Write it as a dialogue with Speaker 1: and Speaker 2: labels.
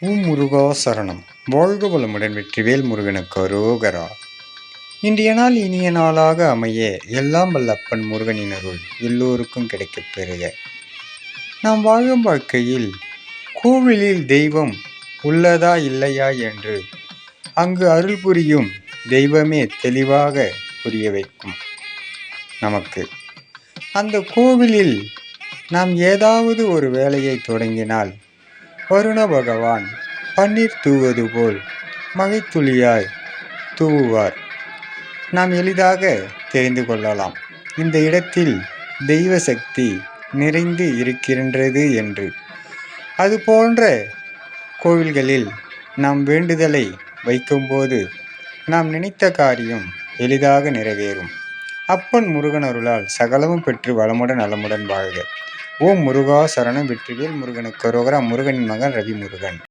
Speaker 1: ஓம் முருகா சரணம். வாழ்க வளமுடன் வெற்றிவேல் முருகனுக்கு கரோகரா இன்றைய நாள் இனிய நாளாக அமைய எல்லாம் வல்லப்பன் முருகனினருள் முருகனின் அருள் எல்லோருக்கும் கிடைக்கப் பெறுக. நாம் வாழும் வாழ்க்கையில் கோவிலில் தெய்வம் உள்ளதா இல்லையா என்று அங்கு அருள் புரியும் தெய்வமே தெளிவாக புரிய வைக்கும். நமக்கு அந்த கோவிலில் நாம் ஏதாவது ஒரு வேலையை தொடங்கினால் வருண பகவான் பன்னீர் தூவது போல் மகைத்துளியாய் தூவுவார். நாம் எளிதாக தெரிந்து கொள்ளலாம். இந்த இடத்தில் தெய்வ சக்தி நிறைந்து இருக்கின்றது என்று. அது போன்ற கோவில்களில் நாம் வேண்டுதலை வைக்கும்போது நாம் நினைத்த காரியம் எளிதாக நிறைவேறும். அப்பன் முருகன் அருளால் சகலமும் பெற்று வளமுடன் நலமுடன் வாழ்க. ஓம் முருகா சரணம் வெற்றிவேல் முருகனுக்கு ரோகரா முருகனின் மகன் ரவி முருகன்